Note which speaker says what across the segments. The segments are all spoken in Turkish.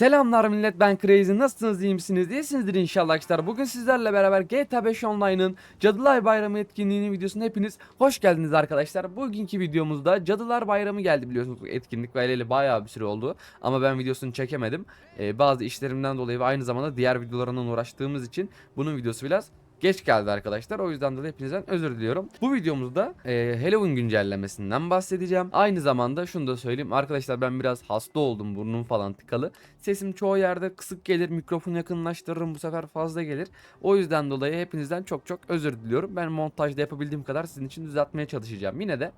Speaker 1: Selamlar millet ben Crazy. Nasılsınız iyi misiniz? İyisinizdir inşallah arkadaşlar. Bugün sizlerle beraber GTA 5 Online'ın Cadılar Bayramı etkinliğinin videosuna hepiniz hoş geldiniz arkadaşlar. Bugünkü videomuzda Cadılar Bayramı geldi biliyorsunuz. Etkinlik ve bayağı bir süre oldu Ama ben videosunu çekemedim. Ee, Bazı işlerimden dolayı ve aynı zamanda diğer videolarından uğraştığımız için Bunun videosu biraz geç geldi arkadaşlar. O yüzden de hepinizden özür diliyorum. Bu videomuzda e, Halloween güncellemesinden bahsedeceğim. Aynı zamanda şunu da söyleyeyim. Arkadaşlar ben biraz hasta oldum. Burnum falan tıkalı. Sesim çoğu yerde kısık gelir. Mikrofonu yakınlaştırırım. Bu sefer fazla gelir. O yüzden dolayı hepinizden çok çok özür diliyorum. Ben montajda yapabildiğim kadar sizin için düzeltmeye çalışacağım. Yine de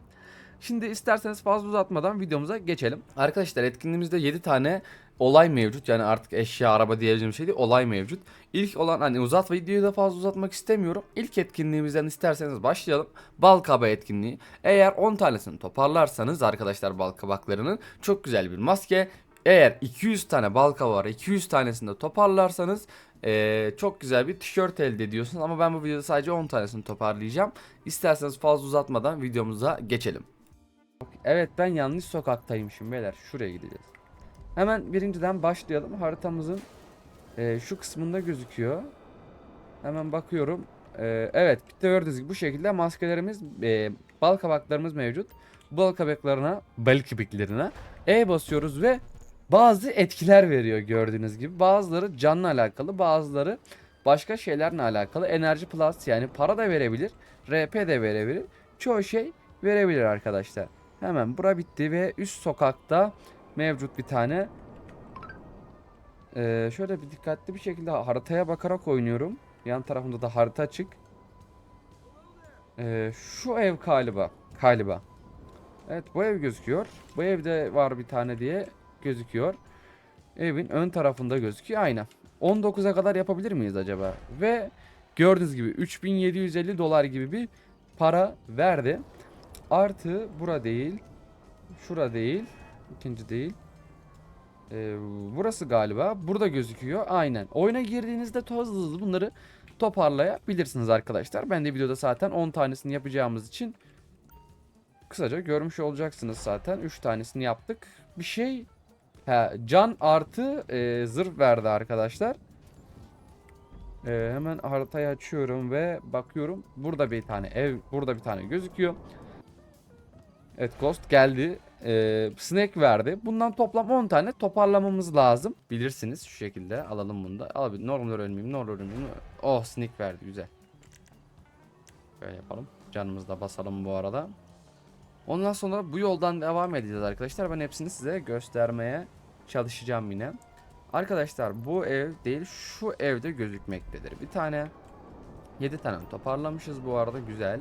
Speaker 1: Şimdi isterseniz fazla uzatmadan videomuza geçelim. Arkadaşlar etkinliğimizde 7 tane olay mevcut. Yani artık eşya, araba diyebileceğim şey değil. Olay mevcut. İlk olan hani uzat videoyu da fazla uzatmak istemiyorum. İlk etkinliğimizden isterseniz başlayalım. Bal kaba etkinliği. Eğer 10 tanesini toparlarsanız arkadaşlar bal kabaklarının çok güzel bir maske. Eğer 200 tane bal kabağı var 200 tanesini de toparlarsanız eee, çok güzel bir tişört elde ediyorsunuz. Ama ben bu videoda sadece 10 tanesini toparlayacağım. İsterseniz fazla uzatmadan videomuza geçelim. Evet ben yanlış sokaktaymışım beyler. Şuraya gideceğiz. Hemen birinciden başlayalım. Haritamızın e, şu kısmında gözüküyor. Hemen bakıyorum. E, evet gördüğünüz gibi bu şekilde maskelerimiz, e, bal kabaklarımız mevcut. Bal kabaklarına, bal kabaklarına E basıyoruz ve bazı etkiler veriyor gördüğünüz gibi. Bazıları canla alakalı, bazıları başka şeylerle alakalı. Enerji plus yani para da verebilir, RP de verebilir. Çoğu şey verebilir arkadaşlar. Hemen bura bitti ve üst sokakta mevcut bir tane. Ee, şöyle bir dikkatli bir şekilde haritaya bakarak oynuyorum. Yan tarafımda da harita açık. Ee, şu ev galiba. Galiba. Evet bu ev gözüküyor. Bu evde var bir tane diye gözüküyor. Evin ön tarafında gözüküyor. Aynen. 19'a kadar yapabilir miyiz acaba? Ve gördüğünüz gibi 3750 dolar gibi bir para verdi. Artı bura değil. Şura değil. İkinci değil. Ee, burası galiba. Burada gözüküyor. Aynen. Oyuna girdiğinizde hızlı hızlı bunları toparlayabilirsiniz arkadaşlar. Ben de videoda zaten 10 tanesini yapacağımız için kısaca görmüş olacaksınız zaten. 3 tanesini yaptık. Bir şey he, can artı e, zırh verdi arkadaşlar. Ee, hemen haritayı açıyorum ve bakıyorum. Burada bir tane ev, burada bir tane gözüküyor. Evet Ghost geldi. Ee, Snake verdi. Bundan toplam 10 tane toparlamamız lazım. Bilirsiniz şu şekilde. Alalım bunu da. Al bir normal ölmeyeyim. Normal ölmeyeyim. Oh Snake verdi. Güzel. Böyle yapalım. Canımızı da basalım bu arada. Ondan sonra bu yoldan devam edeceğiz arkadaşlar. Ben hepsini size göstermeye çalışacağım yine. Arkadaşlar bu ev değil şu evde gözükmektedir. Bir tane 7 tane toparlamışız bu arada güzel.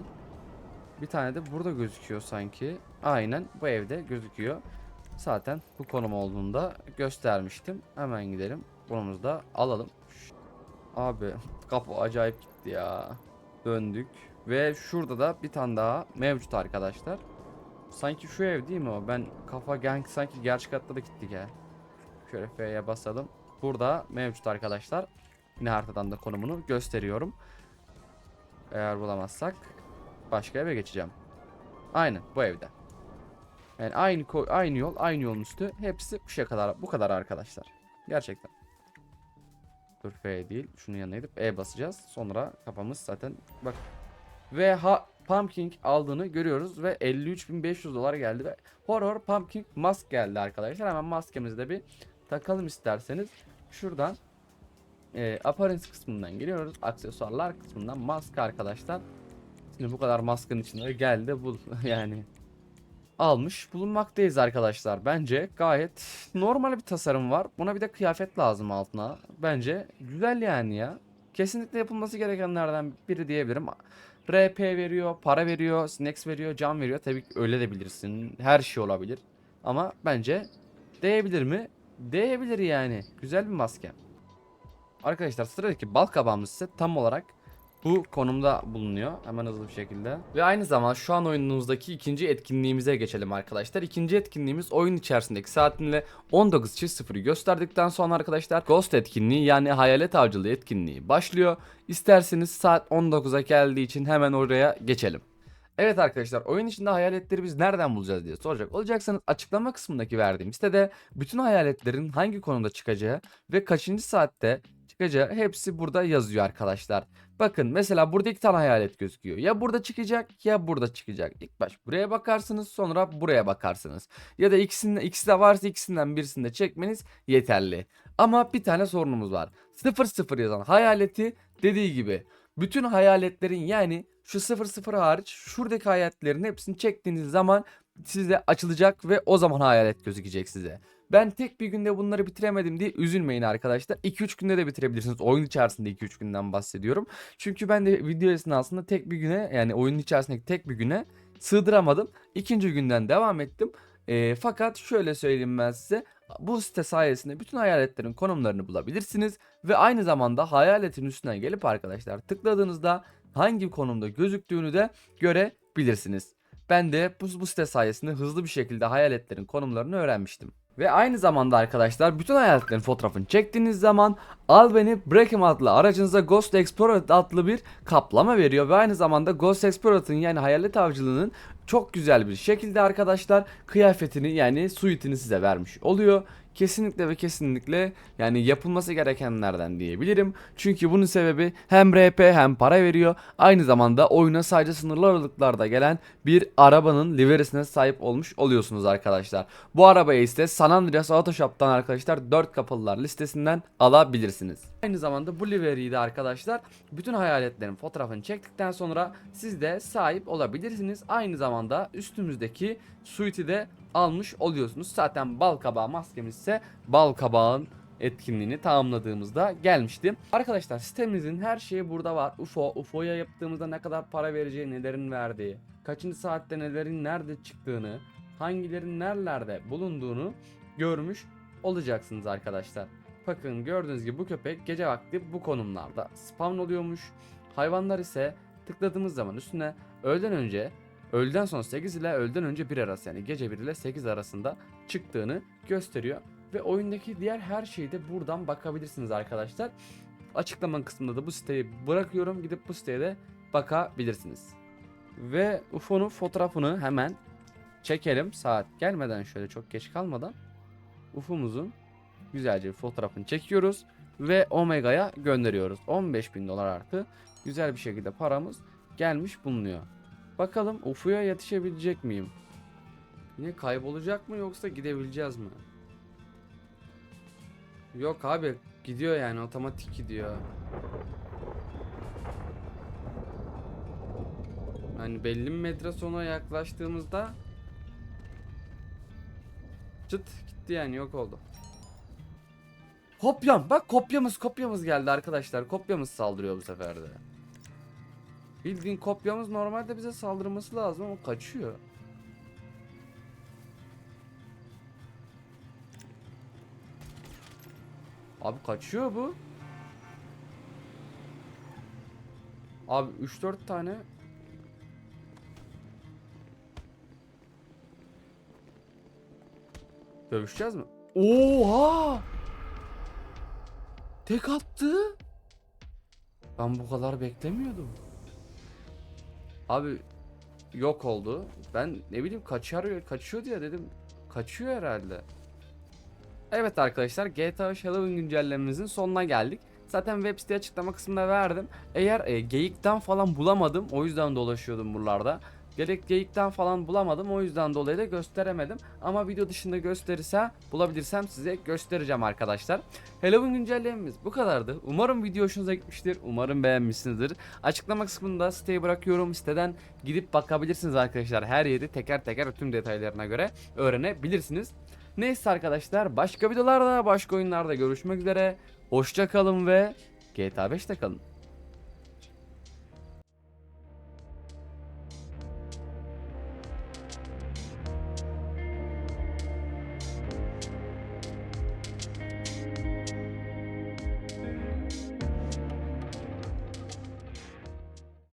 Speaker 1: Bir tane de burada gözüküyor sanki. Aynen bu evde gözüküyor. Zaten bu konum olduğunda göstermiştim. Hemen gidelim. Bunumuzu da alalım. Abi kapı acayip gitti ya. Döndük. Ve şurada da bir tane daha mevcut arkadaşlar. Sanki şu ev değil mi o? Ben kafa gang sanki gerçek hatta da gittik ya. Şöyle F'ye basalım. Burada mevcut arkadaşlar. Yine haritadan da konumunu gösteriyorum. Eğer bulamazsak başka eve geçeceğim. Aynen bu evde. Yani aynı aynı yol, aynı yolun üstü. Hepsi bu şey kadar bu kadar arkadaşlar. Gerçekten. Dur F değil. Şunun yanına gidip E basacağız. Sonra kafamız zaten bak. Ve ha Pumpkin aldığını görüyoruz ve 53.500 dolar geldi ve Horror Pumpkin Mask geldi arkadaşlar. Hemen maskemizi de bir takalım isterseniz. Şuradan e, appearance kısmından geliyoruz. Aksesuarlar kısmından maske arkadaşlar. Şimdi bu kadar maskenin içinde geldi bu yani almış bulunmaktayız arkadaşlar. Bence gayet normal bir tasarım var. Buna bir de kıyafet lazım altına. Bence güzel yani ya. Kesinlikle yapılması gerekenlerden biri diyebilirim. RP veriyor, para veriyor, snacks veriyor, can veriyor. Tabii ki öyle de bilirsin. Her şey olabilir. Ama bence değebilir mi? Değebilir yani. Güzel bir maske. Arkadaşlar sıradaki bal kabağımız ise tam olarak bu konumda bulunuyor. Hemen hızlı bir şekilde. Ve aynı zamanda şu an oyunumuzdaki ikinci etkinliğimize geçelim arkadaşlar. İkinci etkinliğimiz oyun içerisindeki saatinle 19.00'ı gösterdikten sonra arkadaşlar Ghost etkinliği yani hayalet avcılığı etkinliği başlıyor. İsterseniz saat 19'a geldiği için hemen oraya geçelim. Evet arkadaşlar oyun içinde hayaletleri biz nereden bulacağız diye soracak olacaksanız açıklama kısmındaki verdiğim sitede bütün hayaletlerin hangi konumda çıkacağı ve kaçıncı saatte çıkacağı hepsi burada yazıyor arkadaşlar. Bakın mesela burada iki tane hayalet gözüküyor. Ya burada çıkacak ya burada çıkacak. İlk baş buraya bakarsınız sonra buraya bakarsınız. Ya da ikisinde, ikisi de varsa ikisinden birisini de çekmeniz yeterli. Ama bir tane sorunumuz var. 00 yazan hayaleti dediği gibi bütün hayaletlerin yani şu 00 hariç şuradaki hayaletlerin hepsini çektiğiniz zaman size açılacak ve o zaman hayalet gözükecek size. Ben tek bir günde bunları bitiremedim diye üzülmeyin arkadaşlar. 2-3 günde de bitirebilirsiniz. Oyun içerisinde 2-3 günden bahsediyorum. Çünkü ben de video esnasında tek bir güne yani oyunun içerisindeki tek bir güne sığdıramadım. İkinci günden devam ettim. Ee, fakat şöyle söyleyeyim ben size. Bu site sayesinde bütün hayaletlerin konumlarını bulabilirsiniz. Ve aynı zamanda hayaletin üstüne gelip arkadaşlar tıkladığınızda hangi konumda gözüktüğünü de görebilirsiniz. Ben de bu, bu site sayesinde hızlı bir şekilde hayaletlerin konumlarını öğrenmiştim. Ve aynı zamanda arkadaşlar bütün hayaletlerin fotoğrafını çektiğiniz zaman Al Beni Breakem adlı aracınıza Ghost Explorer adlı bir kaplama veriyor. Ve aynı zamanda Ghost Explorer'ın yani hayalet avcılığının çok güzel bir şekilde arkadaşlar kıyafetini yani suitini size vermiş oluyor. Kesinlikle ve kesinlikle yani yapılması gerekenlerden diyebilirim. Çünkü bunun sebebi hem RP hem para veriyor. Aynı zamanda oyuna sadece sınırlı aralıklarda gelen bir arabanın liverisine sahip olmuş oluyorsunuz arkadaşlar. Bu arabayı ise San Andreas Auto Shop'tan arkadaşlar 4 kapılılar listesinden alabilirsiniz. Aynı zamanda bu liveriyi de arkadaşlar bütün hayaletlerin fotoğrafını çektikten sonra siz de sahip olabilirsiniz. Aynı zamanda üstümüzdeki suite'i de almış oluyorsunuz. Zaten bal kabağı maskemiz ise bal kabağın etkinliğini tamamladığımızda gelmişti. Arkadaşlar sitemizin her şeyi burada var. UFO, UFO'ya yaptığımızda ne kadar para vereceği, nelerin verdiği, kaçıncı saatte nelerin nerede çıktığını, hangilerin nerelerde bulunduğunu görmüş olacaksınız arkadaşlar. Bakın gördüğünüz gibi bu köpek gece vakti bu konumlarda spawn oluyormuş. Hayvanlar ise tıkladığımız zaman üstüne öğleden önce öğleden sonra 8 ile öğleden önce 1 arası yani gece 1 ile 8 arasında çıktığını gösteriyor. Ve oyundaki diğer her şeyi de buradan bakabilirsiniz arkadaşlar. Açıklama kısmında da bu siteyi bırakıyorum. Gidip bu siteye de bakabilirsiniz. Ve UFO'nun fotoğrafını hemen çekelim. Saat gelmeden şöyle çok geç kalmadan. UFO'muzun güzelce bir fotoğrafını çekiyoruz. Ve Omega'ya gönderiyoruz. 15 bin dolar artı güzel bir şekilde paramız gelmiş bulunuyor. Bakalım UFO'ya yetişebilecek miyim? Yine kaybolacak mı yoksa gidebileceğiz mi? Yok abi gidiyor yani otomatik gidiyor. Hani belli metre sonra yaklaştığımızda çıt gitti yani yok oldu. Kopyam bak kopyamız kopyamız geldi arkadaşlar. Kopyamız saldırıyor bu sefer de. Bildiğin kopyamız normalde bize saldırması lazım ama kaçıyor. Abi kaçıyor bu. Abi 3-4 tane Dövüşeceğiz mi? Oha! Tek attı. Ben bu kadar beklemiyordum. Abi yok oldu. Ben ne bileyim kaçar kaçıyor diye dedim. Kaçıyor herhalde. Evet arkadaşlar GTA Halloween güncellememizin sonuna geldik. Zaten web site açıklama kısmında verdim. Eğer e, geyikten falan bulamadım o yüzden dolaşıyordum buralarda. Gerek geyikten falan bulamadım o yüzden dolayı da gösteremedim. Ama video dışında gösterirse bulabilirsem size göstereceğim arkadaşlar. Halloween güncellememiz bu kadardı. Umarım video hoşunuza gitmiştir. Umarım beğenmişsinizdir. Açıklama kısmında siteyi bırakıyorum. Siteden gidip bakabilirsiniz arkadaşlar. Her yeri teker teker tüm detaylarına göre öğrenebilirsiniz. Neyse arkadaşlar başka videolarda başka oyunlarda görüşmek üzere. Hoşça kalın ve GTA 5'te kalın.